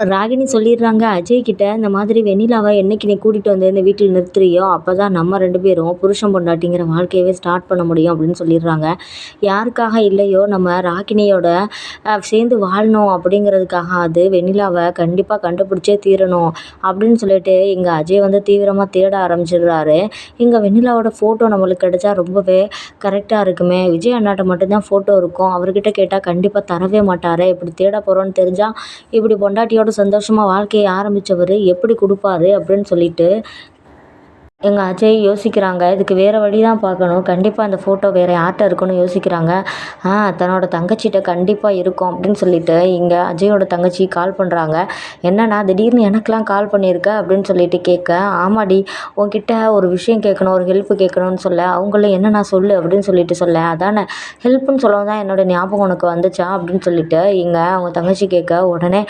ராகினி சொல்லிடுறாங்க அஜய் கிட்ட இந்த மாதிரி வெண்ணிலாவை என்னைக்கு நீ கூட்டிகிட்டு வந்து இந்த வீட்டில் நிறுத்துறியோ அப்போ தான் நம்ம ரெண்டு பேரும் புருஷன் பொண்டாட்டிங்கிற வாழ்க்கையவே ஸ்டார்ட் பண்ண முடியும் அப்படின்னு சொல்லிடுறாங்க. யாருக்காக இல்லையோ நம்ம ராகினியோட சேர்ந்து வாழணும் அப்படிங்கிறதுக்காக அது வெண்ணிலாவை கண்டிப்பாக கண்டுபிடிச்சே தீரணும் அப்படின்னு சொல்லிட்டு இங்கே அஜய் வந்து தீவிரமாக தேட ஆரம்பிச்சிடுறாரு. இங்கே வெண்ணிலாவோட ஃபோட்டோ நம்மளுக்கு கிடைச்சா ரொம்பவே கரெக்டாக இருக்குமே. விஜய் அண்ணாட்ட மட்டும்தான் ஃபோட்டோ இருக்கும். அவர்கிட்ட கேட்டால் கண்டிப்பாக தரவே மாட்டார். இப்படி தேட போகிறோன்னு தெரிஞ்சால் இப்படி பொண்டாட்டியோட சந்தோஷமாக வாழ்க்கையை ஆரம்பித்தவர் எப்படி கொடுப்பாரு அப்படின்னு சொல்லிட்டு எங்கள் அஜய் யோசிக்கிறாங்க இதுக்கு வேறு வழி தான் பார்க்கணும். கண்டிப்பாக அந்த ஃபோட்டோ வேறு யார்கிட்ட இருக்குன்னு யோசிக்கிறாங்க. ஆ தன்னோட தங்கச்சிகிட்ட கண்டிப்பாக இருக்கும் அப்படின்னு சொல்லிட்டு இங்கே அஜயோட தங்கச்சி கால் பண்ணுறாங்க என்னண்ணா திடீர்னு எனக்கெலாம் கால் பண்ணியிருக்க அப்படின்னு சொல்லிட்டு கேட்க ஆமாடி உன்கிட்ட ஒரு விஷயம் கேட்கணும் ஒரு ஹெல்ப் கேட்கணும்னு சொல்ல அவங்கள என்னண்ணா சொல்லு அப்படின்னு சொல்லிட்டு சொல்ல அதானே ஹெல்ப்னு சொல்லவும் தான் என்னோட ஞாபகம் உனக்கு வந்துச்சா அப்படின்னு சொல்லிட்டு இங்கே அவங்க தங்கச்சி கேட்க உடனே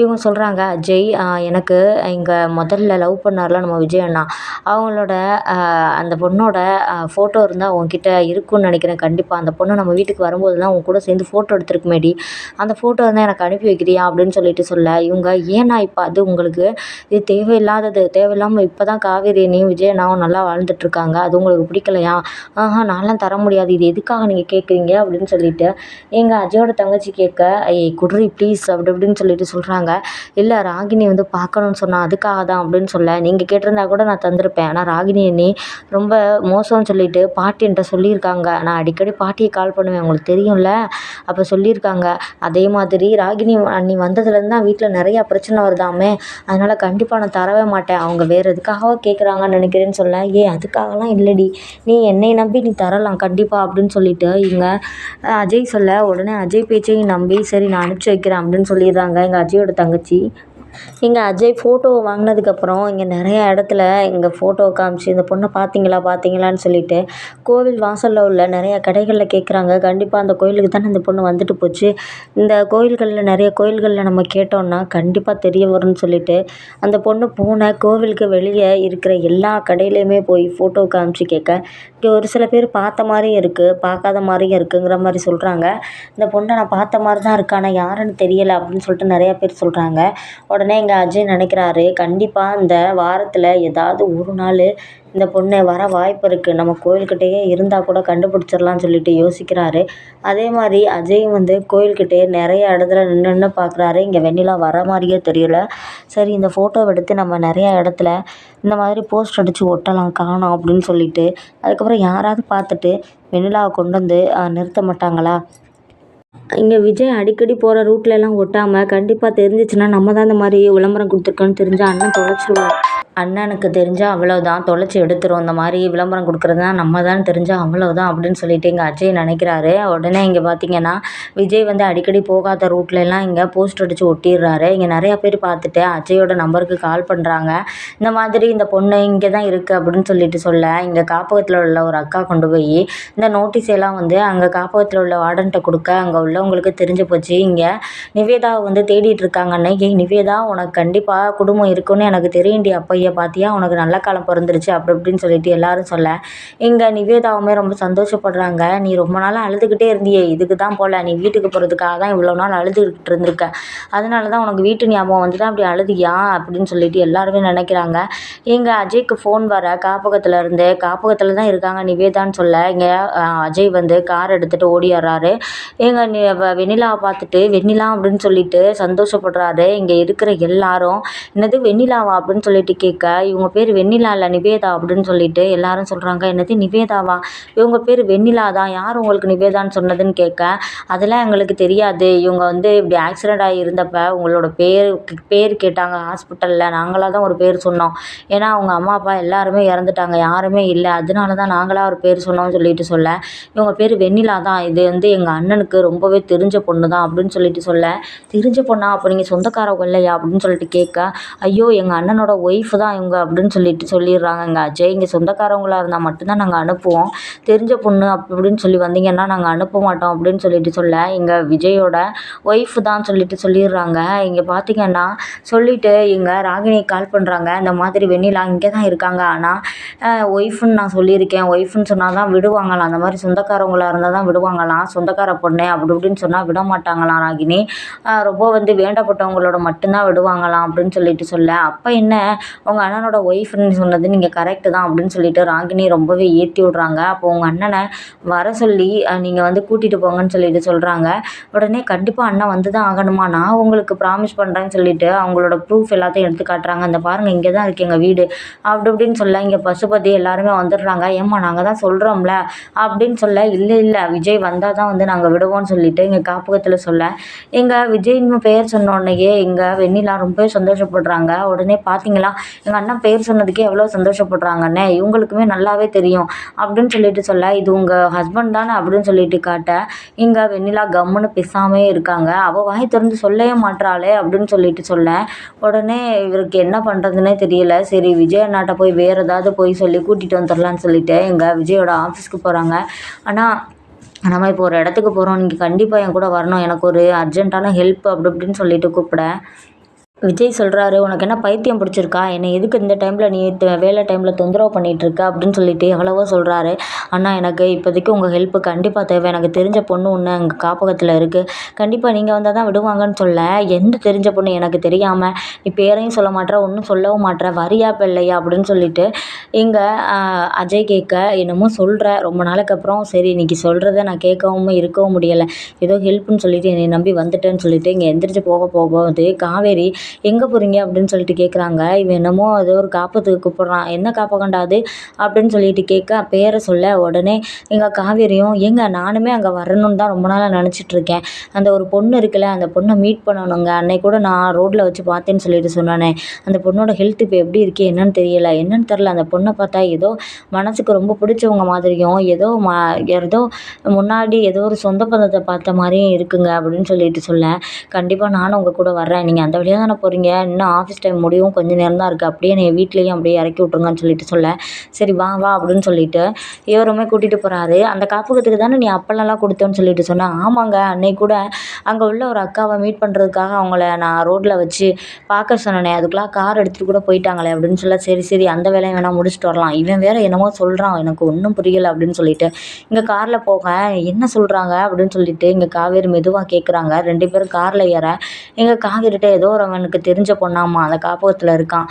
இவங்க சொல்கிறாங்க அஜய் எனக்கு இங்கே முதல்ல லவ் பண்ணார்ல நம்ம விஜய் அண்ணா. அவங்க அவளோட அந்த பொண்ணோட ஃபோட்டோ இருந்தால் உன்கிட்ட இருக்கும்னு நினைக்கிறேன். கண்டிப்பாக அந்த பொண்ணு நம்ம வீட்டுக்கு வரும்போதெல்லாம் உன் கூட சேர்ந்து ஃபோட்டோ எடுத்துருக்குமேடி. அந்த ஃபோட்டோ இருந்தால் எனக்கு அனுப்பி வைக்கிறியா அப்படின்னு சொல்லிட்டு சொல்ல இவங்க ஏன்னா இப்போ அது உங்களுக்கு இது தேவையில்லாதது. தேவையில்லாமல் இப்போ தான் காவேரி நீ விஜய் நல்லா வாழ்ந்துட்டுருக்காங்க. அது உங்களுக்கு பிடிக்கலையா? ஆஹா நான்லாம் தர முடியாது. இது எதுக்காக நீங்கள் கேட்குறீங்க அப்படின்னு சொல்லிட்டு எங்கள் அஜயோட தங்கச்சி கேட்க ஏய் குட்ரி ப்ளீஸ் அப்படி இப்படின்னு சொல்லிட்டு சொல்கிறாங்க இல்லை ராகினி வந்து பார்க்கணுன்னு சொன்னால் அதுக்காக தான் அப்படின்னு சொல்ல நீங்கள் கேட்டிருந்தா கூட நான் தந்திருப்பேன். ஆனால் ராகினி அண்ணி ரொம்ப மோசம்னு சொல்லிட்டு பாட்டி என்கிட்ட சொல்லியிருக்காங்க. நான் அடிக்கடி பாட்டியை கால் பண்ணுவேன் உங்களுக்கு தெரியும்ல? அப்போ சொல்லியிருக்காங்க. அதே மாதிரி ராகினி அண்ணி வந்ததுலேருந்து தான் வீட்டில் நிறையா பிரச்சனை வருதாமே? அதனால் கண்டிப்பாக நான் தரவே மாட்டேன். அவங்க வேறு எதுக்காகவோ கேட்குறாங்கன்னு நினைக்கிறேன்னு சொல்ல ஏ அதுக்காகலாம் இல்லைடி. நீ என்னை நம்பி நீ தரலாம் கண்டிப்பாக அப்படின்னு சொல்லிட்டு இங்கே அஜய் சொல்ல உடனே அஜய் பேச்சையும் நம்பி சரி நான் அனுப்பிச்சி வைக்கிறேன் அப்படின்னு சொல்லிடுறாங்க. எங்கள் அஜயோட தங்கச்சி இங்கே அஜய் ஃபோட்டோ வாங்கினதுக்கப்புறம் இங்கே நிறைய இடத்துல இங்கே ஃபோட்டோ காமிச்சு இந்த பொண்ணை பார்த்தீங்களா பார்த்தீங்களான்னு சொல்லிட்டு கோவில் வாசலில் உள்ள நிறைய கடைகளில் கேட்குறாங்க கண்டிப்பாக அந்த கோயிலுக்கு தானே இந்த பொண்ணு வந்துட்டு போச்சு. இந்த கோயில்களில் நிறைய கோயில்களில் நம்ம கேட்டோம்னா கண்டிப்பாக தெரிய வரும்னு சொல்லிட்டு அந்த பொண்ணு போன கோவிலுக்கு வெளியே இருக்கிற எல்லா கடையிலையுமே போய் ஃபோட்டோ காமிச்சு கேட்க இங்கே ஒரு சில பேர் பார்த்த மாதிரியும் இருக்குது பார்க்காத மாதிரியும் இருக்குங்கிற மாதிரி சொல்கிறாங்க இந்த பொண்ணை நான் பார்த்த மாதிரி தான் இருக்கானா ஆனால் யாருன்னு தெரியலை அப்படின்னு சொல்லிட்டு நிறையா பேர் சொல்கிறாங்க உடனே எங்கள் அஜய் நினைக்கிறாரு. கண்டிப்பாக இந்த வாரத்தில் ஏதாவது ஒரு நாள் இந்த பொண்ணு வர வாய்ப்பு இருக்குது நம்ம கோயில்கிட்டயே இருந்தால் கூட கண்டுபிடிச்சிடலான்னு சொல்லிட்டு யோசிக்கிறாரு. அதே மாதிரி அஜயும் வந்து கோயில்கிட்டயே நிறைய இடத்துல நின்று நின்று பார்க்குறாரு இங்கே வெண்ணிலா வர மாதிரியே தெரியல. சரி இந்த ஃபோட்டோவை எடுத்து நம்ம நிறையா இடத்துல இந்த மாதிரி போஸ்ட் அடித்து ஒட்டலாம் காணோம் அப்படின்னு சொல்லிட்டு அதுக்கப்புறம் யாராவது பார்த்துட்டு வெண்ணிலாவை கொண்டு வந்து நிறுத்த மாட்டாங்களா? இங்கே விஜய் அடிக்கடி போகிற ரூட்லலாம் ஒட்டாமல் கண்டிப்பாக தெரிஞ்சிச்சுன்னா நம்ம தான் இந்த மாதிரி விளம்பரம் கொடுத்துருக்கோன்னு தெரிஞ்சால் அண்ணன் தொலைச்சிருவார். அண்ணனுக்கு தெரிஞ்சால் அவ்வளோதான் தொலைச்சி எடுத்துரும். இந்த மாதிரி விளம்பரம் கொடுக்குறது தான் நம்ம தான் தெரிஞ்சால் அவ்வளோதான் அப்படின்னு சொல்லிட்டு இங்கே அஜய் நினைக்கிறாரு. உடனே இங்கே பார்த்தீங்கன்னா விஜய் வந்து அடிக்கடி போகாத ரூட்லலாம் இங்கே போஸ்ட் அடித்து ஒட்டிடுறாரு. இங்கே நிறையா பேர் பார்த்துட்டு அஜயோட நம்பருக்கு கால் பண்ணுறாங்க இந்த மாதிரி இந்த பொண்ணு இங்கே தான் இருக்குது அப்படின்னு சொல்லிட்டு சொல்ல இங்கே காப்பகத்தில் உள்ள ஒரு அக்கா கொண்டு போய் இந்த நோட்டீஸ் எல்லாம் வந்து அங்கே காப்பகத்தில் உள்ள வார்டன்ட்ட கொடுக்க அங்கே உள்ளவங்களுக்கு தெரிஞ்சு போச்சு. இங்கே நிவேதாவை வந்து தேடிட்டு இருக்காங்கன்னு நிவேதா உனக்கு கண்டிப்பாக குடும்பம் இருக்குன்னு எனக்கு தெரியும்டி அப்பையா. பார்த்தியா உனக்கு நல்ல காலம் பிறந்துருச்சு அப்படி இப்படின்னு சொல்லிட்டு எல்லாரும் சொல்ல. இங்கே நிவேதாவுமே ரொம்ப சந்தோஷப்படுறாங்க. நீ ரொம்ப நாளாக அழுதுகிட்டே இருந்தியே இதுக்கு தான் போல. நீ வீட்டுக்கு போகிறதுக்காக தான் இவ்வளோ நாள் அழுதுகிட்டு இருந்திருக்க. அதனால தான் உனக்கு வீட்டு ஞாபகம் வந்து தான் அப்படி அழுதியா? அப்படின்னு சொல்லிட்டு எல்லாருமே நினைக்கிறாங்க. எங்கள் அஜய்க்கு ஃபோன் வர காப்பகத்தில் இருந்து காப்பகத்தில் தான் இருக்காங்க நிவேதான்னு சொல்ல. இங்கே அஜய் வந்து கார் எடுத்துகிட்டு ஓடிடுறாரு எங்கள் நி வெண்ணிலாவை பார்த்துட்டு வெண்ணிலா அப்படின்னு சொல்லிட்டு சந்தோஷப்படுறாரு. இங்கே இருக்கிற எல்லாரும் என்னது வெண்ணிலாவா அப்படின்னு சொல்லிட்டு கேட்க இவங்க பேர் வெண்ணிலா இல்லை நிவேதா அப்படின்னு சொல்லிட்டு எல்லாரும் சொல்கிறாங்க என்னது நிவேதாவா? இவங்க பேர் வெண்ணிலா தான் யார் உங்களுக்கு நிவேதான்னு சொன்னதுன்னு கேட்க அதெல்லாம் எங்களுக்கு தெரியாது. இவங்க வந்து இப்படி ஆக்சிடெண்ட் ஆகி இருந்தப்போ உங்களோட பேர் பேர் கேட்டாங்க ஹாஸ்பிட்டலில் நாங்களாக தான் ஒரு பேர் சொன்னோம். ஏன்னா அவங்க அம்மா அப்பா எல்லாருமே இறந்துட்டாங்க. யாருமே இல்லை. அதனால தான் நாங்களாக ஒரு பேர் சொன்னோம்னு சொல்லிட்டு சொல்ல இவங்க பேர் வெண்ணிலா தான் இது வந்து எங்கள் அண்ணனுக்கு ரொம்பவே தெரிஞ்ச பொண்ணு தான் அப்படின்னு சொல்லிட்டு சொல்ல தெரிஞ்ச பொண்ணா? அப்போ நீங்கள் சொந்தக்காரவங்க இல்லையா? அப்படின்னு சொல்லிட்டு கேட்க ஐயோ எங்கள் அண்ணனோட ஒய்ஃப் தான் தான் இவங்க அப்படின்னு சொல்லிட்டு சொல்லிடுறாங்க. எங்கள் அஜய் இங்கே சொந்தக்காரவங்களாக இருந்தால் மட்டும்தான் நாங்கள் அனுப்புவோம். தெரிஞ்ச பொண்ணு அப்படின்னு சொல்லி வந்தீங்கன்னா நாங்கள் அனுப்ப மாட்டோம் அப்படின்னு சொல்லிட்டு சொல்ல இங்கே விஜயோட ஒய்ஃப் தான் சொல்லிட்டு சொல்லிடுறாங்க. இங்கே பார்த்தீங்கன்னா சொல்லிவிட்டு இங்கே ராகினி கால் பண்ணுறாங்க இந்த மாதிரி வெண்ணிலா இங்கே தான் இருக்காங்க. ஆனால் ஒய்ஃப்னு நான் சொல்லியிருக்கேன். ஒய்ஃப்னு சொன்னால் தான் விடுவாங்களாம். அந்த மாதிரி சொந்தக்காரவங்களாக இருந்தால் தான் விடுவாங்களாம். சொந்தக்கார பொண்ணு அப்படி இப்படின்னு சொன்னால் விட மாட்டாங்களாம் ராகினி. ரொம்ப வந்து வேண்டப்பட்டவங்களோட மட்டும்தான் விடுவாங்களாம் அப்படின்னு சொல்லிட்டு சொல்ல. அப்போ என்ன அவங்க அண்ணனோட ஒய்ஃப்னு சொன்னது நீங்கள் கரெக்டு தான் அப்படின்னு சொல்லிட்டு ராகினி ரொம்பவே ஏற்றி விட்றாங்க. அப்போ உங்கள் அண்ணனை வர சொல்லி நீங்கள் வந்து கூட்டிகிட்டு போங்கன்னு சொல்லிட்டு சொல்கிறாங்க உடனே கண்டிப்பாக அண்ணன் வந்து தான் ஆகணுமா? நான் உங்களுக்கு ப்ராமிஸ் பண்ணுறேன்னு சொல்லிட்டு அவங்களோட ப்ரூஃப் எல்லாத்தையும் எடுத்து காட்டுறாங்க. அந்த பாருங்கள் இங்கே தான் இருக்குது எங்கள் வீடு. அப்படி இப்படின்னு சொல்ல இங்கே பசுபதி எல்லாருமே வந்துடுறாங்க. ஏம்மா நாங்கள் தான் சொல்கிறோம்ல அப்படின்னு சொல்ல இல்லை இல்லை விஜய் வந்தால் தான் வந்து நாங்கள் விடுவோம்னு சொல்லிட்டு இங்கே காப்பகத்தில் சொல்ல எங்கள் விஜயின் பெயர் சொன்ன உடனேயே இங்கே வெண்ணிலா ரொம்பவே சந்தோஷப்படுறாங்க. உடனே பார்த்தீங்களா எங்கள் அண்ணன் பேர் சொன்னதுக்கே எவ்வளோ சந்தோஷப்படுறாங்கண்ணே இவங்களுக்குமே நல்லாவே தெரியும். அப்படின்னு சொல்லிட்டு சொல்ல இது உங்கள் ஹஸ்பண்ட் தானே அப்படின்னு சொல்லிட்டு காட்ட இங்கே வெண்ணிலா கம்முன்னு பேசாமே இருக்காங்க. அவள் வாய் திறந்து சொல்லவே மாட்றாளே அப்படின்னு சொல்லிட்டு சொல்ல உடனே இவருக்கு என்ன பண்ணுறதுனே தெரியல. சரி விஜய் அண்ணாட்ட போய் வேறு ஏதாவது போய் சொல்லி கூட்டிகிட்டு வந்துடலான்னு சொல்லிட்டு எங்கள் விஜயோட ஆஃபீஸ்க்கு போகிறாங்க ஆனால் நம்ம இப்போ ஒரு இடத்துக்கு போகிறோம் நீங்கள் கண்டிப்பாக என் கூட வரணும். எனக்கு ஒரு அர்ஜென்ட்டான ஹெல்ப் அப்படி இப்படின்னு சொல்லிட்டு கூப்பிட. விஜய் சொல்கிறாரு உனக்கு என்ன பைத்தியம் பிடிச்சிருக்கா? என்னை எதுக்கு இந்த டைமில் நீ வேலை டைமில் தொந்தரவு பண்ணிகிட்ருக்க அப்படின்னு சொல்லிட்டு எவ்வளவோ சொல்கிறாரு அண்ணா எனக்கு இப்போதைக்கு உங்கள் ஹெல்ப்பு கண்டிப்பாக தேவை. எனக்கு தெரிஞ்ச பொண்ணு ஒன்று அங்கே காப்பகத்தில் இருக்குது கண்டிப்பாக நீங்கள் வந்தால் தான் விடுவாங்கன்னு சொல்ல. எந்த தெரிஞ்ச பொண்ணு எனக்கு தெரியாமல் நீ பேரையும் சொல்ல மாட்டேற ஒன்றும் சொல்லவும் மாட்டேற வரியா பிள்ளையா அப்படின்னு சொல்லிட்டு இங்கே அஜய் கேட்க என்னமோ சொல்கிற ரொம்ப நாளுக்கு அப்புறம் சரி இன்றைக்கி சொல்கிறத நான் கேட்கவும் இருக்கவும் முடியலை. ஏதோ ஹெல்ப்புன்னு சொல்லிட்டு என்னை நம்பி வந்துட்டேன்னு சொல்லிட்டு இங்கே எந்திரிச்சு போக போகும்போது காவேரி எங்கே போகிறீங்க அப்படின்னு சொல்லிட்டு கேட்குறாங்க இவன் என்னமோ ஏதோ ஒரு காப்பகத்துக்கு கூப்பிட்றான். என்ன காப்பகம்டா அது? அப்படின்னு சொல்லிட்டு கேட்க பேரை சொல்ல உடனே எங்கள் காவேரியும் ஏங்க நானுமே அங்கே வரணும்னு தான் ரொம்ப நாளாக நினச்சிட்ருக்கேன் அந்த ஒரு பொண்ணு இருக்குல்ல அந்த பொண்ணை மீட் பண்ணணுங்க. அன்னைக்கு கூட நான் ரோட்டில் வச்சு பார்த்தேன்னு சொல்லிட்டு சொன்னானே. அந்த பொண்ணோட ஹெல்த் இப்போ எப்படி இருக்குது என்னன்னு தெரியல. என்னன்னு தெரில அந்த பொண்ணை பார்த்தா ஏதோ மனசுக்கு ரொம்ப பிடிச்சவங்க மாதிரியும் ஏதோ ம ஏதோ முன்னாடி ஏதோ ஒரு சொந்த பந்தத்தை பார்த்த மாதிரியும் இருக்குங்க அப்படின்னு சொல்லிட்டு சொல்ல கண்டிப்பாக நானும் உங்கள் கூட வர்றேன். நீங்கள் அந்த வழியாக தானே போகிறீங்க இன்னும் ஆஃபீஸ் டைம் முடியவும் கொஞ்சம் நேரம் தான் இருக்குது அப்படியே என்னை வீட்லேயும் அப்படியே இறக்கி விட்ருங்கன்னு சொல்லிட்டு சொல்ல. சரி வா வா அப்படின்னு சொல்லிட்டு இவருமே கூட்டிகிட்டு போகிறாரு அந்த காப்பகத்துக்கு தானே நீ அப்பளம்லாம் கொடுத்தேன்னு சொல்லிட்டு சொன்னேன் ஆமாங்க அன்னைக்கு கூட அங்கே உள்ள ஒரு அக்காவை மீட் பண்ணுறதுக்காக அவங்கள நான் ரோட்டில் வச்சு பார்க்க சொன்னேனே. அதுக்குலாம் கார் எடுத்துகிட்டு கூட போயிட்டாங்களே அப்படின்னு சொல்ல. சரி சரி அந்த வேலையை வேணால் முடிச்சுட்டு வரலாம். இவன் வேற என்னமோ சொல்கிறான் எனக்கு ஒன்றும் புரியலை அப்படின்னு சொல்லிட்டு. இங்கே காரில் போக என்ன சொல்கிறாங்க அப்படின்னு சொல்லிட்டு இங்கே காவேரி மெதுவாக கேட்குறாங்க ரெண்டு பேரும் காரில் ஏற. எங்கள் காவேரிட்ட ஏதோ ஒரு அவனுக்கு எனக்கு தெரிஞ்ச பொண்ணாம்மா அந்த காப்பகத்தில் இருக்கான்.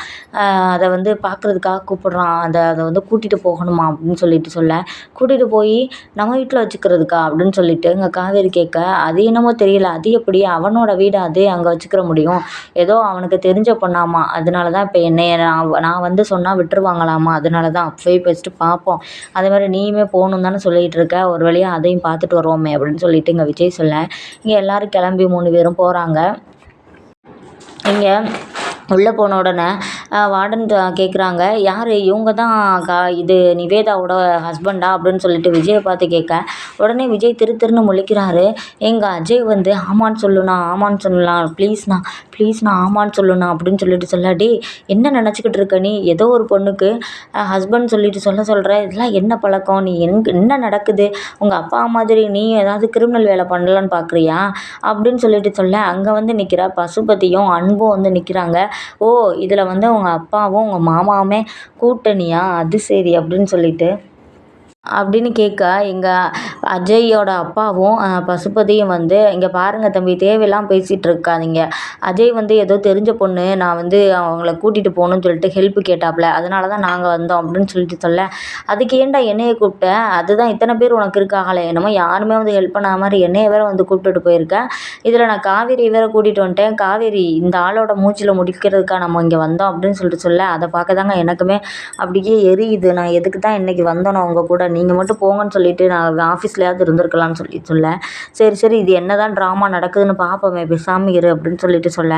அதை வந்து பார்க்குறதுக்காக கூப்பிட்றான். அதை அதை வந்து கூட்டிகிட்டு போகணுமா அப்படின்னு சொல்லிட்டு சொல்ல. கூட்டிகிட்டு போய் நம்ம வீட்டில் வச்சுக்கிறதுக்கா அப்படின்னு சொல்லிட்டு இங்கே காவேரி கேட்க அது என்னமோ தெரியல. அது எப்படி? அவனோட வீடு அதே அங்கே வச்சுக்கிற முடியும். ஏதோ அவனுக்கு தெரிஞ்ச பொண்ணாமா அதனால தான் இப்போ என்னைய நான் நான் வந்து சொன்னால் விட்டுருவாங்களாமா அதனால தான் போய் ஃபஸ்ட்டு பார்ப்போம் அதே மாதிரி நீயுமே போகணும் தானே சொல்லிகிட்டு இருக்க. ஒரு வழியாக அதையும் பார்த்துட்டு வருவோமே அப்படின்னு சொல்லிட்டு இங்கே விஜய் சொல்ல. இங்கே எல்லோரும் கிளம்பி மூணு பேரும் போகிறாங்க இங்கே உள்ளே போன உடனே வார்டன் கேட்குறாங்க யார்? இவங்க தான் கா இது நிவேதாவோட ஹஸ்பண்டா அப்படின்னு சொல்லிட்டு விஜயை பார்த்து கேட்க உடனே விஜய் திரு திருன்னு முழிக்கிறாரு. எங்கள் அஜய் வந்து ஆமான்னு சொல்லுண்ணா ஆமான்னு சொல்லலாம் ப்ளீஸ்ண்ணா ப்ளீஸ்ண்ணா ஆமான்னு சொல்லுண்ணா அப்படின்னு சொல்லிட்டு சொல்ல என்ன நினச்சிக்கிட்டு இருக்க நீ? ஏதோ ஒரு பொண்ணுக்கு ஹஸ்பண்ட் சொல்லிட்டு சொல்ல சொல்கிற இதெல்லாம் என்ன பழக்கம்? நீ எங்க என்ன நடக்குது? உங்கள் அப்பா மாதிரி நீ ஏதாவது கிரிமினல் வேலை பண்ணலான்னு பார்க்குறியா அப்படின்னு சொல்லிட்டு சொல்ல அங்கே வந்து நிற்கிற பசுபதியும் அன்பும் வந்து நிற்கிறாங்க ஓ இதில் வந்து உங்கள் அப்பாவும் உங்கள் மாமாவுமே கூட்டணியா? அது சரி அப்படின்னு சொல்லிட்டு. அப்படின்னு கேட்க எங்கள் அஜய்யோட அப்பாவும் பசுபதியும் வந்து இங்கே பாருங்கள் தம்பி தேவையெல்லாம் பேசிகிட்டு இருக்காதீங்க. அஜய் வந்து ஏதோ தெரிஞ்ச பொண்ணு நான் வந்து அவங்கள கூட்டிகிட்டு போகணுன்னு சொல்லிட்டு ஹெல்ப் கேட்டாப்புல அதனால தான் நாங்கள் வந்தோம் அப்படின்னு சொல்லிட்டு சொல்ல. அதுக்கு ஏன்டா என்னையை கூப்பிட்ட? அதுதான் இத்தனை பேர் உனக்கு இருக்காங்களே. என்னமோ யாருமே வந்து ஹெல்ப் பண்ணாத மாதிரி என்னையை வேற வந்து கூப்பிட்டுட்டு போயிருக்கேன் இதில் நான் காவேரி வேற கூட்டிகிட்டு வந்துட்டேன். காவேரி இந்த ஆளோட மூச்சில் முடிக்கிறதுக்காக நம்ம இங்கே வந்தோம் அப்படின்னு சொல்லிட்டு சொல்ல. அதை பார்க்க தாங்க எனக்குமே அப்படியே எரியுது. நான் எதுக்கு தான் இன்றைக்கி வந்தோனோ அவங்க கூட. நீங்கள் மட்டும் போங்கன்னு சொல்லிட்டு நான் ஆஃபீஸ் ஆஃபீஸ்லையாவது இருந்திருக்கலாம்னு சொல்லி சொல்ல. சரி சரி இது என்ன தான் ட்ராமா நடக்குதுன்னு பார்ப்போமே பேசாமல் இரு அப்படின்னு சொல்லிட்டு சொல்ல.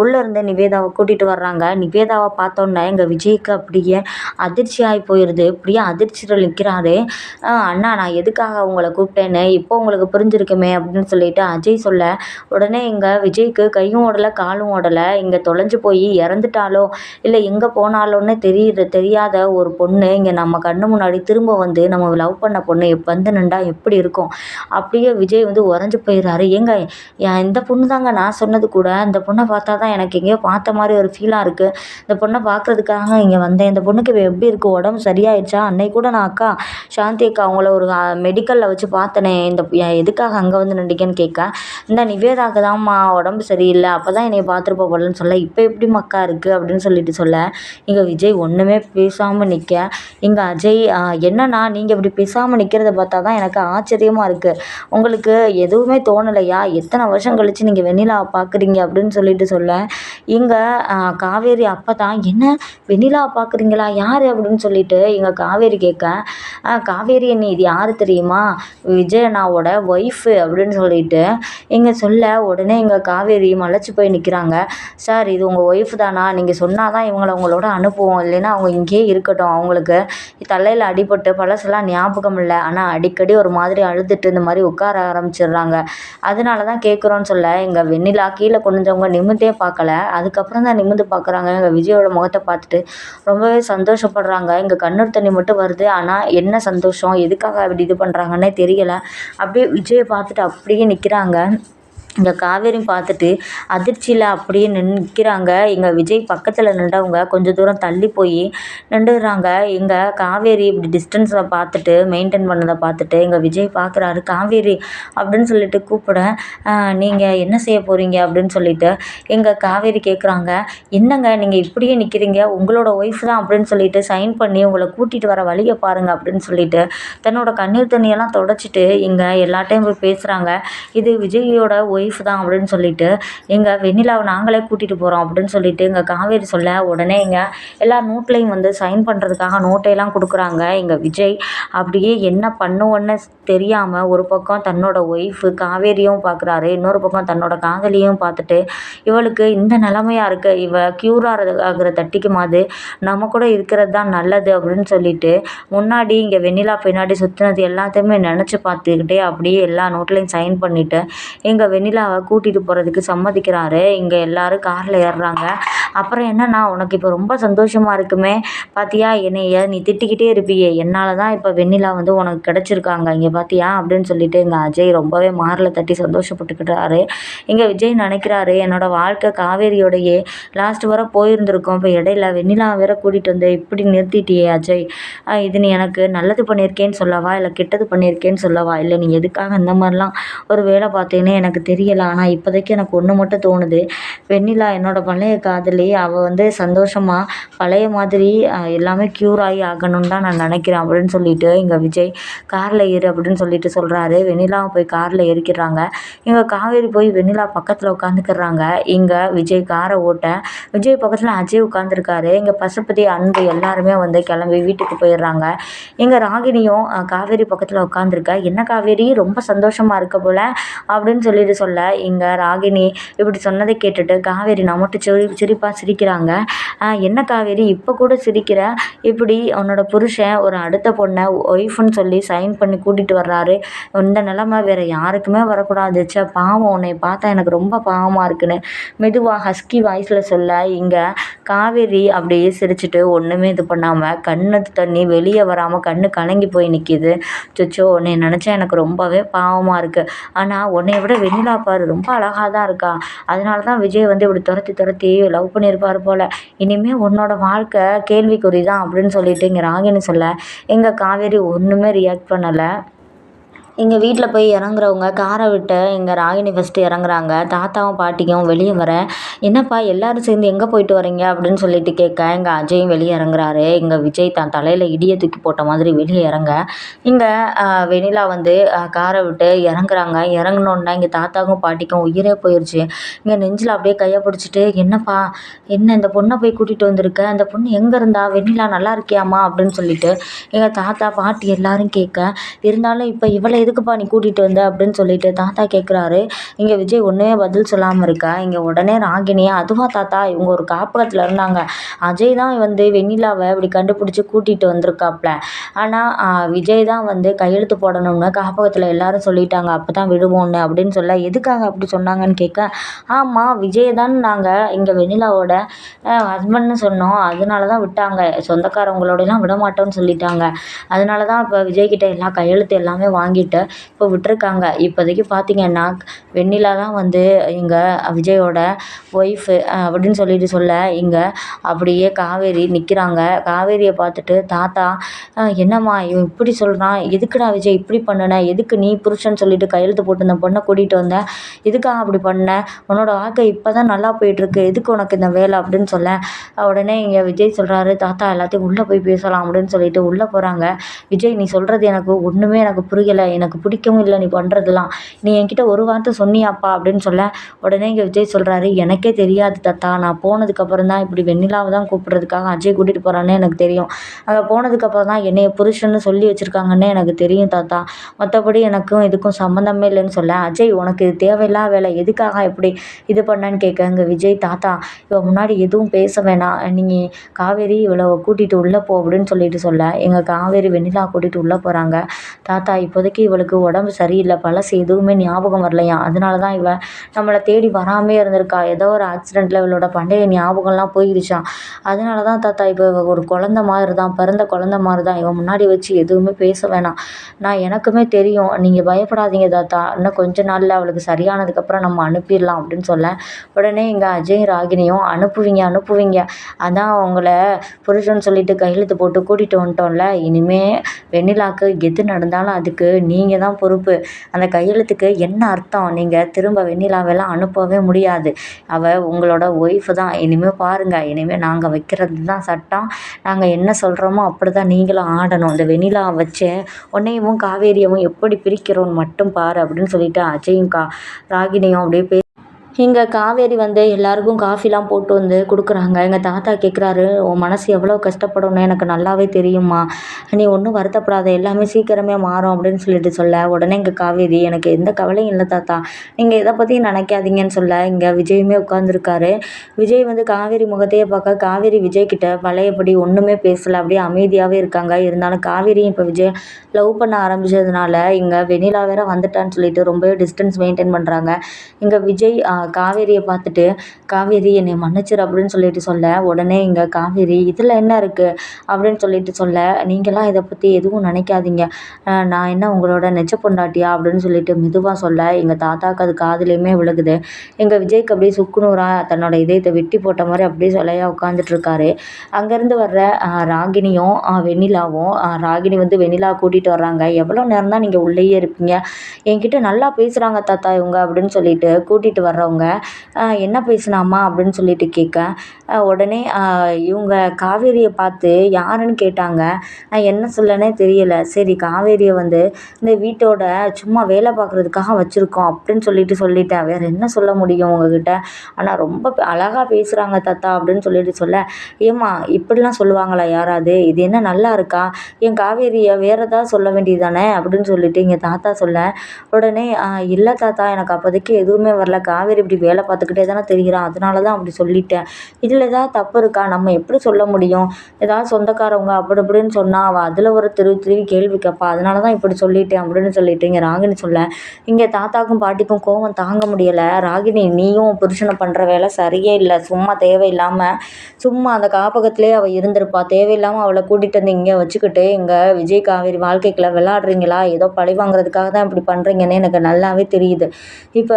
உள்ளே இருந்த நிவேதாவை கூட்டிகிட்டு வர்றாங்க. நிவேதாவை பார்த்தோன்னே எங்கள் விஜய்க்கு அப்படியே அதிர்ச்சி ஆகி போயிடுது இப்படியே அதிர்ச்சியில் நிற்கிறாரு அண்ணா நான் எதுக்காக உங்களை கூப்பிட்டேன்னு இப்போ உங்களுக்கு புரிஞ்சிருக்குமே அப்படின்னு சொல்லிட்டு அஜய் சொல்ல. உடனே எங்கள் விஜய்க்கு கையும் ஓடலை காலும் ஓடலை. இங்கே தொலைஞ்சு போய் இறந்துட்டாலோ இல்லை எங்கே போனாலோன்னு தெரியுது தெரியாத ஒரு பொண்ணு இங்கே நம்ம கண்ணு முன்னாடி திரும்ப வந்து நம்ம லவ் பண்ண பொண்ணு வந்து நின்றா எப்படி இருக்கும். அப்படியே விஜய் வந்து உறைஞ்சி போயிடுறாரு. ஏங்க இந்த பொண்ணு தாங்க நான் சொன்னது கூட. இந்த பொண்ணை பார்த்தா தான் எனக்கு எங்கேயோ பார்த்த மாதிரி ஒரு ஃபீலாக இருக்குது இந்த பொண்ணை பார்க்குறதுக்காக இங்கே வந்தேன். இந்த பொண்ணுக்கு எப்படி இருக்குது உடம்பு சரியாயிடுச்சா? அன்னைக்கு கூட நான் அக்கா சாந்தி அக்கா அவங்கள ஒரு மெடிக்கலில் வச்சு பார்த்தனே. இந்த எதுக்காக அங்கே வந்து நின்றுக்கேன்னு கேட்க இந்த நிவேதாக்கு தான்மா உடம்பு சரியில்லை. அப்போ தான் என்னை பார்த்துருப்ப போடலன்னு சொல்ல இப்போ எப்படி மக்கா இருக்குது அப்படின்னு சொல்லிட்டு சொல்ல இங்கே விஜய் ஒன்றுமே பேசாமல் நிற்க இங்கே அஜய் என்னண்ணா நீங்கள் இப்படி பேசாமல் நிற்கிறத பார்த்தா தான் எனக்கு ஆச்சரியமாக இருக்குது உங்களுக்கு எதுவுமே தோணலையா? எத்தனை வருஷம் கழித்து நீங்கள் வெண்ணிலாவை பார்க்குறீங்க அப்படின்னு சொல்லிட்டு சொல்ல. இங்கே காவேரி அப்போ தான். என்ன? வெண்ணிலாவை பார்க்குறீங்களா யார்? அப்படின்னு சொல்லிட்டு இங்கே காவேரி கேட்க காவேரி அண்ணி இது யார் தெரியுமா? விஜய் அண்ணாவோட ஒய்ஃபு அப்படின்னு சொல்லிட்டு இங்கே சொல்ல உடனே இங்கே காவேரி மலைச்சு போய் நிற்கிறாங்க சார் இது உங்கள் ஒய்ஃப் தானா? நீங்கள் சொன்னால் தான் இவங்களை உங்களோட அனுப்புவோம். இல்லைன்னா அவங்க இங்கேயே இருக்கட்டும். அவங்களுக்கு தலையில் அடிபட்டு பழசெல்லாம் ஞாபகம் இல்லை. ஆனால் அடிக்கடி ஒரு மாதிரி அழுதுட்டு இந்த மாதிரி உட்கார ஆரம்பிச்சிடுறாங்க. அதனால தான் கேட்குறோன்னு சொல்ல எங்கள் வெண்ணிலா கீழே கொண்டுவங்க நிமிர்ந்தே பார்க்கல. அதுக்கப்புறம் தான் நிமிர்ந்து பார்க்குறாங்க. எங்கள் விஜயோட முகத்தை பார்த்துட்டு ரொம்பவே சந்தோஷப்படுறாங்க. எங்கள் கண்ணூர் தண்ணி மட்டும் வருது. ஆனால் என்ன சந்தோஷம்? எதுக்காக அப்படி இது பண்ணுறாங்கன்னே தெரியலை. அப்படியே விஜயை பார்த்துட்டு அப்படியே நிற்கிறாங்க இங்கே காவேரியும் பார்த்துட்டு அதிர்ச்சியில் அப்படியே நிற்கிறாங்க எங்கள் விஜய் பக்கத்தில் நின்றவங்க கொஞ்சம் தூரம் தள்ளி போய் நின்றுடுறாங்க. எங்கள் காவேரி இப்படி டிஸ்டன்ஸை பார்த்துட்டு மெயின்டைன் பண்ணதை பார்த்துட்டு எங்கள் விஜய் பார்க்குறாரு காவேரி அப்படின்னு சொல்லிட்டு கூப்பிட நீங்கள் என்ன செய்ய போகிறீங்க அப்படின்னு சொல்லிட்டு எங்கள் காவேரி கேட்குறாங்க என்னங்க நீங்கள் இப்படியே நிற்கிறீங்க உங்களோட ஒய்ஃப் தான் அப்படின்னு சொல்லிட்டு சைன் பண்ணி உங்களை கூட்டிகிட்டு வர வழியை பாருங்கள் அப்படின்னு சொல்லிட்டு தன்னோட கண்ணீர் தண்ணியெல்லாம் தொடச்சிட்டு இங்கே எல்லாட்டையும் போய் பேசுகிறாங்க இது விஜயோட ஒய்ஃப் தான் அப்படின்னு சொல்லிட்டு எங்கள் வெண்ணிலாவை நாங்களே கூட்டிகிட்டு போகிறோம் அப்படின்னு சொல்லிட்டு எங்கள் காவேரி சொல்ல உடனே இங்கே எல்லா நோட்லேயும் வந்து சைன் பண்ணுறதுக்காக நோட்டையெல்லாம் கொடுக்குறாங்க. எங்கள் விஜய் அப்படியே என்ன பண்ணுவோன்னு தெரியாமல் ஒரு பக்கம் தன்னோட ஒய்ஃபு காவேரியும் பார்க்குறாரு இன்னொரு பக்கம் தன்னோட காதலியும் பார்த்துட்டு இவளுக்கு இந்த நிலமையாக இருக்கு. இவ க்யூர் ஆகிற தட்டிக்குமாது நம்ம கூட இருக்கிறது தான் நல்லது அப்படின்னு சொல்லிட்டு முன்னாடி இங்கே வெண்ணிலா பின்னாடி சுற்றினது எல்லாத்தையுமே நினச்சி பார்த்துக்கிட்டே அப்படியே எல்லா நோட்லையும் சைன் பண்ணிவிட்டு எங்கள் வெண்ணிலா வெண்ணிலாவை கூட்டிகிட்டு போகிறதுக்கு சம்மதிக்கிறாரு. இங்கே எல்லோரும் காரில் ஏறுறாங்க. அப்புறம் என்னண்ணா உனக்கு இப்போ ரொம்ப சந்தோஷமாக இருக்குமே. பார்த்தியா என்னைய நீ திட்டிக்கிட்டே இருப்பியே. என்னால் தான் இப்போ வெண்ணிலா வந்து உனக்கு கிடச்சிருக்காங்க. இங்கே பார்த்தியா அப்படின்னு சொல்லிட்டு எங்கள் அஜய் ரொம்பவே மாரில் தட்டி சந்தோஷப்பட்டுக்கிட்டாரு இங்கே விஜய் நினைக்கிறாரு என்னோடய வாழ்க்கை காவேரியோடையே. லாஸ்ட் வர போயிருந்திருக்கோம். இப்போ இடையில வெண்ணிலா வேற கூட்டிகிட்டு வந்து இப்படி நிறுத்திட்டியே அஜய். இது நீ எனக்கு நல்லது பண்ணியிருக்கேன்னு சொல்லவா? இல்லை கெட்டது பண்ணியிருக்கேன்னு சொல்லவா? இல்லை நீ எதுக்காக இந்த மாதிரிலாம் ஒரு வேலை பார்த்தீங்கன்னா எனக்கு தெரியலை. ஆனால் இப்போதைக்கு எனக்கு ஒன்று மட்டும் தோணுது. வெண்ணிலா என்னோடய பழைய காதலி. அவள் வந்து சந்தோஷமாக பழைய மாதிரி எல்லாமே க்யூர் ஆகி ஆகணும்னு தான் நான் நினைக்கிறேன் அப்படின்னு சொல்லிட்டு இங்கே விஜய் காரில் ஏறு அப்படின்னு சொல்லிட்டு சொல்கிறாரு வெண்ணிலாவை போய் காரில் ஏறிக்கிறாங்க. இங்கே காவேரி போய் வெண்ணிலா பக்கத்தில் உட்காந்துக்கிறாங்க இங்கே விஜய் காரை ஓட்ட விஜய் பக்கத்தில் அஜய் உட்காந்துருக்காரு இங்கே பசுபதி அன்பு எல்லாருமே வந்து கிளம்பி வீட்டுக்கு போயிடுறாங்க. இங்கே ராகினியும் காவேரி பக்கத்தில் உட்காந்துருக்க என்ன காவேரி ரொம்ப சந்தோஷமாக இருக்க போல்? அப்படின்னு சொல்லிட்டு சொல்ல இங்கே ராகினி இப்படி சொன்னதை கேட்டுட்டு காவேரி நான் மட்டும் சிரி சிரிப்பாக சிரிக்கிறாங்க. என்ன காவேரி இப்போ கூட சிரிக்கிற? இப்படி உன்னோட புருஷன் ஒரு அடுத்த பொண்ணை ஒய்ஃப்னு சொல்லி சைன் பண்ணி கூட்டிகிட்டு வர்றாரு. இந்த நிலமை வேறு யாருக்குமே வரக்கூடாது. சே பாவம் உன்னை பார்த்தா எனக்கு ரொம்ப பாவமாக இருக்குன்னு மெதுவாக ஹஸ்கி வாய்ஸில் சொல்ல இங்கே காவேரி அப்படியே சிரிச்சுட்டு ஒன்றுமே இது பண்ணாமல் கண்ணு தண்ணி வெளியே வராமல் கண்ணு கலங்கி போய் நிற்கிது சொச்சோ உன்னை நினச்சா எனக்கு ரொம்பவே பாவமாக இருக்குது ஆனால் உன்னை விட வெண்ணிலா பாரு ரொம்ப அழகாக தான் இருக்கா. அதனால தான் விஜய் வந்து இப்படி துரத்தி துரத்தி லவ் பண்ணியிருப்பார் போல். இனிமேல் உன்னோட வாழ்க்கை கேள்விக்குறி தான் அப்படின்னு சொல்லிட்டு இங்கே ராகினி சொல்ல எங்கள் காவேரி ஒன்றுமே ரியாக்ட் பண்ணலை. எங்கள் வீட்டில் போய் இறங்குறவங்க காரை விட்டு எங்கள் ராகினி ஃபஸ்ட்டு இறங்குறாங்க. தாத்தாவும் பாட்டியும் வெளியே வர என்னப்பா எல்லோரும் சேர்ந்து எங்கே போயிட்டு வரீங்க அப்படின்னு சொல்லிட்டு கேட்க எங்கள் அஜயும் வெளியே இறங்குறாரு. எங்கள் விஜய் தான் தலையில் இடியை தூக்கி போட்ட மாதிரி வெளியே இறங்க. இங்கே வெண்ணிலா வந்து காரை விட்டு இறங்குறாங்க. இறங்கினோன்னா இங்கே தாத்தாவுக்கும் பாட்டிக்கும் உயிரே போயிடுச்சு இங்கே நெஞ்சில் அப்படியே கையை பிடிச்சிட்டு என்னப்பா என்ன இந்த பொண்ணை போய் கூட்டிகிட்டு வந்திருக்க? அந்த பொண்ணு எங்கே இருந்தா? வெண்ணிலா நல்லா இருக்கியாம்மா? அப்படின்னு சொல்லிட்டு எங்கள் தாத்தா பாட்டி எல்லாரும் கேட்க இருந்தாலும் இப்போ இவளை எதுக்குப்பா நீ கூட்டிகிட்டு வந்த அப்படின்னு சொல்லிட்டு தாத்தா கேட்குறாரு இங்கே விஜய் ஒன்றுமே பதில் சொல்லாமல் இருக்கா? இங்கே உடனே ராகினியா அதுவா தாத்தா இவங்க ஒரு காப்பகத்தில் இருந்தாங்க. அஜய் தான் வந்து வெண்ணிலாவை இப்படி கண்டுபிடிச்சி கூட்டிகிட்டு வந்திருக்காப்ல. ஆனால் விஜய் தான் வந்து கையெழுத்து போடணும்னு காப்பகத்தில் எல்லாரும் சொல்லிட்டாங்க. அப்போ தான் விடுவோன்னு அப்படின்னு சொல்ல எதுக்காக அப்படி சொன்னாங்கன்னு கேட்க ஆமாம் விஜய் தான் நாங்கள் இங்கே வெண்ணிலாவோட ஹஸ்பண்ட்னு சொன்னோம். அதனால தான் விட்டாங்க. சொந்தக்காரவங்களோடலாம் விட மாட்டோம்னு சொல்லிட்டாங்க. அதனால தான் இப்போ விஜய்கிட்ட எல்லா கையெழுத்து எல்லாமே வாங்கிட்டு இப்போ விட்டுருக்காங்க. இப்போதைக்கு பார்த்தீங்கன்னா வெண்ணிலா தான் வந்து இங்கே விஜயோட ஒய்ஃபு அப்படின்னு சொல்லிட்டு சொல்ல இங்கே அப்படியே காவேரி நிற்கிறாங்க காவேரியை பார்த்துட்டு தாத்தா என்னம்மா இவன் இப்படி சொல்கிறான் எதுக்குடா விஜய் இப்படி பண்ணுன? எதுக்கு நீ புருஷன் சொல்லிட்டு கையெழுத்து போட்டு இந்த பொண்ணை கூட்டிகிட்டு வந்த? எதுக்காக அப்படி பண்ண? உன்னோட வாழ்க்கை இப்போ தான் நல்லா போயிட்டுருக்கு. எதுக்கு உனக்கு இந்த வேலை? அப்படின்னு சொல்ல உடனே இங்கே விஜய் சொல்கிறாரு தாத்தா எல்லாத்தையும் உள்ளே போய் பேசலாம் அப்படின்னு சொல்லிட்டு உள்ளே போகிறாங்க விஜய் நீ சொல்கிறது எனக்கு ஒன்றுமே எனக்கு புரியலை. எனக்கு பிடிக்கவும் இல்லை நீ பண்ணுறதுலாம் நீ என்கிட்ட ஒரு வார்த்தை சொன்னியாப்பா அப்படின்னு சொல்ல. உடனே இங்கே விஜய் சொல்கிறாரு எனக்கே தெரியாது தாத்தா. நான் போனதுக்கப்புறம் தான் இப்படி வெண்ணிலாவை தான் கூப்பிட்றதுக்காக அஜய் கூட்டிகிட்டு போகிறான்னு எனக்கு தெரியும். அங்கே போனதுக்கப்புறம் தான் என்னைய புருஷன்னு சொல்லி வச்சுருக்காங்கன்னு எனக்கு தெரியும் தாத்தா. மற்றபடி எனக்கும் இதுக்கும் சம்மந்தமே இல்லைன்னு சொல்ல. அஜய் உனக்கு இது தேவையில்லா வேலை. எதுக்காக எப்படி இது பண்ணேன்னு கேட்க விஜய் தாத்தா இவன் முன்னாடி எதுவும் பேச வேணாம். நீங்கள் காவேரி இவ்வளோ கூட்டிகிட்டு உள்ளே போ அப்படின்னு சொல்லிட்டு சொல்ல. எங்கள் காவேரி வெண்ணிலா கூட்டிகிட்டு உள்ளே போகிறாங்க தாத்தா இப்போதைக்கு இவளுக்கு உடம்பு சரியில்லை பழசு எதுவுமே ஞாபகம் வரலையா? அதனால தான் இவள் நம்மளை தேடி வராமே இருந்திருக்கா. ஏதோ ஒரு ஆக்சிடெண்ட்டில் இவளோட பண்டைய ஞாபகம்லாம் போயிடுச்சான் அதனால தான் தாத்தா இப்போ ஒரு குழந்த மாதிரி தான் பிறந்த குழந்த மாதிரி தான் இவன் முன்னாடி வச்சு எதுவுமே பேச வேணாம். நான் எனக்குமே தெரியும். நீங்கள் பயப்படாதீங்க தாத்தா. இன்னும் கொஞ்ச நாளில் அவளுக்கு சரியானதுக்கப்புறம் நம்ம அனுப்பிடலாம் அப்படின்னு சொல்ல உடனே இங்கே அஜய் ராகினியும் அனுப்புவீங்க அனுப்புவீங்க. அதான் அவங்கள புருஷன்னு சொல்லிட்டு கையெழுத்து போட்டு கூட்டிகிட்டு வந்துட்டோம்ல. இனிமே வெண்ணிலாவுக்கு எது நடந்தாலும் அதுக்கு நீ நீங்கள் தான் பொறுப்பு. அந்த கையெழுத்துக்கு என்ன அர்த்தம்? நீங்கள் திரும்ப வெண்ணிலாவெல்லாம் அனுப்பவே முடியாது. அவள் உங்களோட ஒய்ஃபு தான். இனிமேல் பாருங்கள் இனிமேல் நாங்கள் வைக்கிறது தான் சட்டம். நாங்கள் என்ன சொல்கிறோமோ அப்படி தான் நீங்களும் ஆடணும். இந்த வெண்ணிலா வச்சு உன்னையவும் காவேரியவும் எப்படி பிரிக்கிறோன்னு மட்டும் பாரு அப்படின்னு சொல்லிட்டு அஜயும் கா ராகினியும் அப்படியே பே இங்கே காவேரி வந்து எல்லாருக்கும் காஃபிலாம் போட்டு வந்து கொடுக்குறாங்க. எங்கள் தாத்தா கேட்குறாரு உன் மனசு எவ்வளோ கஷ்டப்படும்னு எனக்கு நல்லாவே தெரியுமா நீ ஒன்றும் வருத்தப்படாத எல்லாமே சீக்கிரமே மாறும் அப்படின்னு சொல்லிட்டு சொல்ல. உடனே இங்கே காவேரி எனக்கு எந்த கவலையும் இல்லை தாத்தா. நீங்கள் எதை பற்றியும் நினைக்காதீங்கன்னு சொல்ல. இங்கே விஜயுமே உட்காந்துருக்காரு விஜய் வந்து காவேரி முகத்தையே பார்க்க காவேரி விஜய் கிட்ட பழையபடி ஒன்றுமே பேசலை. அப்படியே அமைதியாகவே இருக்காங்க. இருந்தாலும் காவேரியும் இப்போ விஜய் லவ் பண்ண ஆரம்பிச்சதுனால இங்கே வெண்ணிலா வேற வந்துட்டான்னு சொல்லிட்டு ரொம்பவே டிஸ்டன்ஸ் மெயின்டைன் பண்ணுறாங்க இங்கே விஜய் காவேரியை பார்த்துட்டு காவேரி என்னை மன்னிச்சிரு அப்படின்னு சொல்லிட்டு சொல்ல உடனே இங்கே காவேரி இதில் என்ன இருக்குது அப்படின்னு சொல்லிட்டு சொல்ல நீங்களாம் இதை பற்றி எதுவும் நினைக்காதீங்க. நான் என்ன உங்களோட நெச்ச பொண்டாட்டியா? அப்படின்னு சொல்லிட்டு மெதுவாக சொல்ல எங்கள் தாத்தாவுக்கு அது காதுலேயுமே விழுகுது. எங்கள் விஜய்க்கு அப்படியே சுக்குநூறாக தன்னோட இதயத்தை வெட்டி போட்ட மாதிரி அப்படியே சிலையாக உட்காந்துட்ருக்காரு அங்கேருந்து வர்ற ராகினியும் வெண்ணிலாவும் ராகினி வந்து வெண்ணிலா கூட்டிகிட்டு வர்றாங்க. எவ்வளோ நேரம் தான் நீங்கள் உள்ளேயே இருப்பீங்க? என்கிட்ட நல்லா பேசுகிறாங்க தாத்தா இவங்க அப்படின்னு சொல்லிட்டு கூட்டிகிட்டு வர்றவங்க அவங்க என்ன பேசுனாம்மா? அப்படின்னு சொல்லிட்டு கேட்க உடனே இவங்க காவேரியை பார்த்து யாருன்னு கேட்டாங்க. நான் என்ன சொல்லனே தெரியலை. சரி காவேரியை வந்து இந்த வீட்டோட சும்மா வேலை பார்க்குறதுக்காக வச்சுருக்கோம் அப்படின்னு சொல்லிட்டு சொல்லிட்டேன். வேறு என்ன சொல்ல முடியும் உங்ககிட்ட? ஆனால் ரொம்ப அழகாக பேசுகிறாங்க தாத்தா அப்படின்னு சொல்லிட்டு சொல்ல ஏம்மா இப்படிலாம் சொல்லுவாங்களா யாராவது? இது என்ன நல்லா இருக்கா? என் காவேரியை வேறு ஏதாவது சொல்ல வேண்டியது தானே அப்படின்னு சொல்லிட்டு எங்கள் தாத்தா சொல்ல உடனே இல்லை தாத்தா எனக்கு அப்போதைக்கு எதுவுமே வரல. காவேரி இப்படி வேலை பார்த்துக்கிட்டே தானே தெரிகிறான். அதனால தான் அப்படி சொல்லிட்டேன். இதில் ஏதாவது தப்பு இருக்கா? நம்ம எப்படி சொல்ல முடியும்? ஏதாவது சொந்தக்காரவங்க அப்படி இப்படின்னு சொன்னால் அவள் அதில் ஒரு திருவி திருவி கேள்வி கேட்பா அதனால தான் இப்படி சொல்லிட்டேன் அப்படின்னு சொல்லிட்டு இங்கே ராகினி சொல்ல இங்கே தாத்தாக்கும் பாட்டிக்கும் கோவம் தாங்க முடியலை. ராகினி நீயும் புருஷனை பண்ணுற வேலை சரியே இல்லை. சும்மா தேவையில்லாமல் சும்மா அந்த காப்பகத்திலே அவள் இருந்திருப்பா. தேவையில்லாமல் அவளை கூட்டிகிட்டு வந்து இங்கே வச்சுக்கிட்டு இங்கே விஜய் காவேரி வாழ்க்கைக்குள்ள விளாட்றீங்களா ஏதோ பழி வாங்குறதுக்காக தான் இப்படி பண்ணுறீங்கன்னு எனக்கு நல்லாவே தெரியுது. இப்போ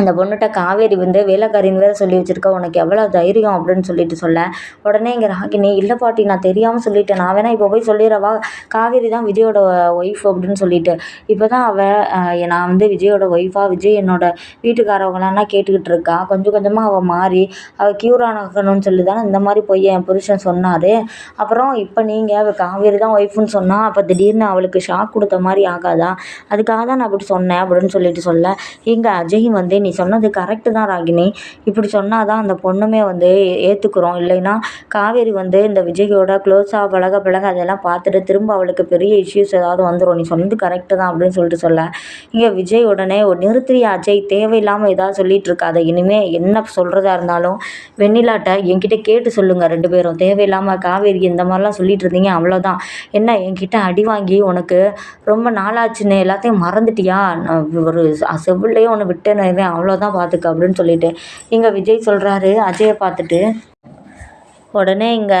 அந்த பொண்ணுகிட்ட காவேரி வந்து வேலைக்காரின்னு வேறு சொல்லி வச்சுருக்கா உனக்கு எவ்வளோ தைரியம் அப்படின்னு சொல்லிட்டு சொல்ல. உடனே இங்கே ராகினி இல்லை பாட்டி நான் தெரியாமல் சொல்லிட்டேன். நான் வேணால் இப்போ போய் சொல்லிடுறவா காவேரி தான் விஜயோட ஒய்ஃப் அப்படின்னு சொல்லிட்டு. இப்போ தான் அவள் நான் வந்து விஜயோட ஒய்ஃபாக விஜய் என்னோட வீட்டுக்காரவங்களான்னா கேட்டுக்கிட்டு இருக்கா. கொஞ்சம் கொஞ்சமாக அவள் மாறி அவள் க்யூர் ஆகணும்னு சொல்லி தானே இந்த மாதிரி போய் என் புருஷன் சொன்னார். அப்புறம் இப்போ நீங்கள் அவள் காவேரி தான் ஒய்ஃப்னு சொன்னால் அப்போ திடீர்னு அவளுக்கு ஷாக் கொடுத்த மாதிரி ஆகாதா? அதுக்காக தான் நான் அப்படி சொன்னேன் அப்படின்னு சொல்லிட்டு சொல்ல. இங்கே அஜயும் வந்து நீ சொன்னது கரெக்டு தான் ராகினி. இப்படி சொன்னால் தான் அந்த பொண்ணுமே வந்து ஏற்றுக்குறோம் இல்லைன்னா காவேரி வந்து இந்த விஜயோட க்ளோஸாக பழக பழக அதெல்லாம் பார்த்துட்டு திரும்ப அவளுக்கு பெரிய இஷ்யூஸ் ஏதாவது வந்துடும் நீ சொன்னது கரெக்டு தான் அப்படின்னு சொல்லிட்டு சொல்ல. இங்கே விஜய் உடனே நிறுத்திரியா அஜய்? தேவையில்லாமல் ஏதாவது சொல்லிட்டு இருக்காத. இனிமேல் என்ன சொல்கிறதா இருந்தாலும் வெண்ணிலாட்ட என்கிட்ட கேட்டு சொல்லுங்கள் ரெண்டு பேரும். தேவையில்லாமல் காவேரி இந்த மாதிரிலாம் சொல்லிட்டு இருந்தீங்க அவ்வளோதான் என்ன என்கிட்ட அடி வாங்கி உனக்கு ரொம்ப நாளாச்சுன்னு எல்லாத்தையும் மறந்துட்டியா? நான் ஒரு செவிலையும் ஒன்று விட்டேன்னு அவ்வளோதான் பார்த்துக்க அப்படின்னு சொல்லிட்டு. இங்கே விஜய் சொல்கிறாரு அஜயை பார்த்துட்டு உடனே இங்கே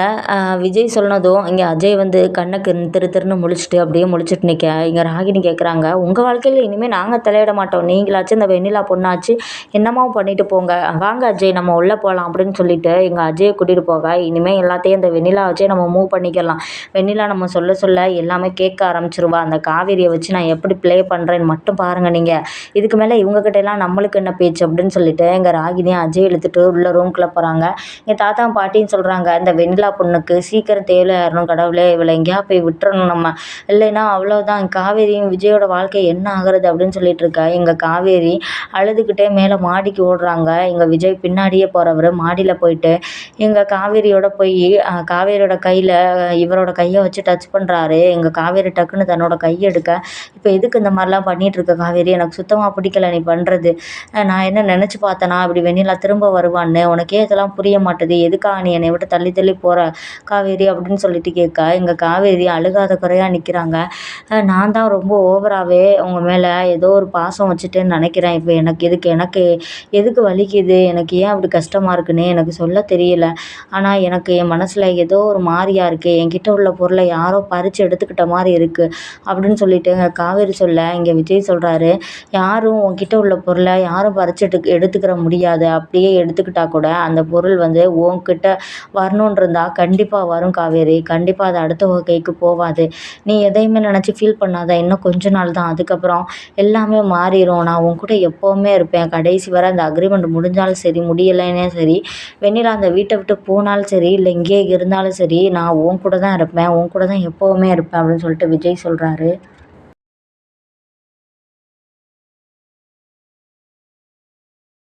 விஜய் சொன்னதும் இங்கே அஜய் வந்து கண்ணுக்கு திரு திருன்னு முழிச்சிட்டு அப்படியே முழிச்சிட்டு நிற்க இங்கே ராகினி கேட்குறாங்க உங்கள் வாழ்க்கையில் இனிமேல் நாங்கள் தலையிட மாட்டோம். நீங்களாச்சும் இந்த வெண்ணிலா பொண்ணாச்சு என்னமோ பண்ணிட்டு போங்க. வாங்க அஜய் நம்ம உள்ளே போகலாம் அப்படின்னு சொல்லிட்டு எங்கள் அஜயை கூட்டிகிட்டு போக. இனிமேல் எல்லாத்தையும் இந்த வெண்ணிலா வச்சே நம்ம மூவ் பண்ணிக்கலாம். வெண்ணிலா நம்ம சொல்ல சொல்ல எல்லாமே கேட்க ஆரம்பிச்சிருவா. அந்த காவேரியை வச்சு நான் எப்படி ப்ளே பண்ணுறேன்னு மட்டும் பாருங்கள் நீங்கள் இதுக்கு மேலே இவங்ககிட்ட எல்லாம் நம்மளுக்கு என்ன பேச்சு அப்படின்னு சொல்லிட்டு எங்கள் ராகினி அஜய் இழுத்துட்டு உள்ள ரூம்குள்ளே போகிறாங்க எங்கள் தாத்தா பாட்டின்னு சொல்கிறாங்க சொல்கிறாங்க இந்த வெண்ணிலா பொண்ணுக்கு சீக்கிரம் தேவையாயிரணும் கடவுளே இவளை எங்கேயா போய் விட்டுறணும் நம்ம. இல்லைன்னா அவ்வளோதான் காவேரியும் விஜயோட வாழ்க்கை என்ன ஆகுறது அப்படின்னு சொல்லிட்டு இருக்கா. எங்கள் காவேரி அழுதுகிட்டே மேலே மாடிக்கு ஓடுறாங்க. எங்கள் விஜய் பின்னாடியே போகிறவர் மாடியில் போயிட்டு எங்கள் காவேரியோட போய் காவேரியோட கையில் இவரோட கையை வச்சு டச் பண்ணுறாரு எங்கள் காவேரி டக்குன்னு தன்னோட கையை எடுக்க இப்போ எதுக்கு இந்த மாதிரிலாம் பண்ணிகிட்டு இருக்க காவேரி? எனக்கு சுத்தமாக பிடிக்கல நீ பண்ணுறது நான் என்ன நினச்சி பார்த்தேனா இப்படி வெண்ணிலா திரும்ப வருவான்னு? உனக்கே இதெல்லாம் புரிய மாட்டேது. எதுக்காக நீ என்னை விட்டு தள்ளி தள்ளி போகிற காவேரி அப்படின்னு சொல்லிட்டு கேட்க. இங்கே காவேரி அழுகாத குறையாக நிற்கிறாங்க நான் தான் ரொம்ப ஓவராகவே உங்கள் மேலே ஏதோ ஒரு பாசம் வச்சுட்டேன்னு நினைக்கிறேன். இப்போ எனக்கு எதுக்கு எனக்கு எதுக்கு வலிக்குது? எனக்கு ஏன் அப்படி கஷ்டமாக இருக்குன்னு எனக்கு சொல்ல தெரியல. ஆனால் எனக்கு என் மனசில் ஏதோ ஒரு மாதிரியாக இருக்குது என்கிட்ட உள்ள பொருளை யாரோ பறித்து எடுத்துக்கிட்ட மாதிரி இருக்குது அப்படின்னு சொல்லிட்டு எங்கள் காவேரி சொல்ல இங்கே விஜய் சொல்கிறாரு யாரும் உன்கிட்ட உள்ள பொருளை யாரும் பறிச்சு எடுத்துக்கிற முடியாது. அப்படியே எடுத்துக்கிட்டா கூட அந்த பொருள் வந்து உன்கிட்ட வரணுன்னு இருந்தால் கண்டிப்பாக வரும் காவேரி. கண்டிப்பாக அது அடுத்த வகைக்கு போகாது நீ எதையுமே நினச்சி ஃபீல் பண்ணாத. இன்னும் கொஞ்ச நாள் தான். அதுக்கப்புறம் எல்லாமே மாறிடும் நான் உன் கூட எப்போவுமே இருப்பேன். கடைசி வரை அந்த அக்ரிமெண்ட் முடிஞ்சாலும் சரி முடியலைன்னே சரி வெண்ணிலா அந்த வீட்டை விட்டு போனாலும் சரி இல்லை இங்கேயே இருந்தாலும் சரி நான் உன் கூட தான் இருப்பேன். உன் கூட தான் எப்போவுமே இருப்பேன் அப்படின்னு சொல்லிட்டு விஜய் சொல்கிறாரு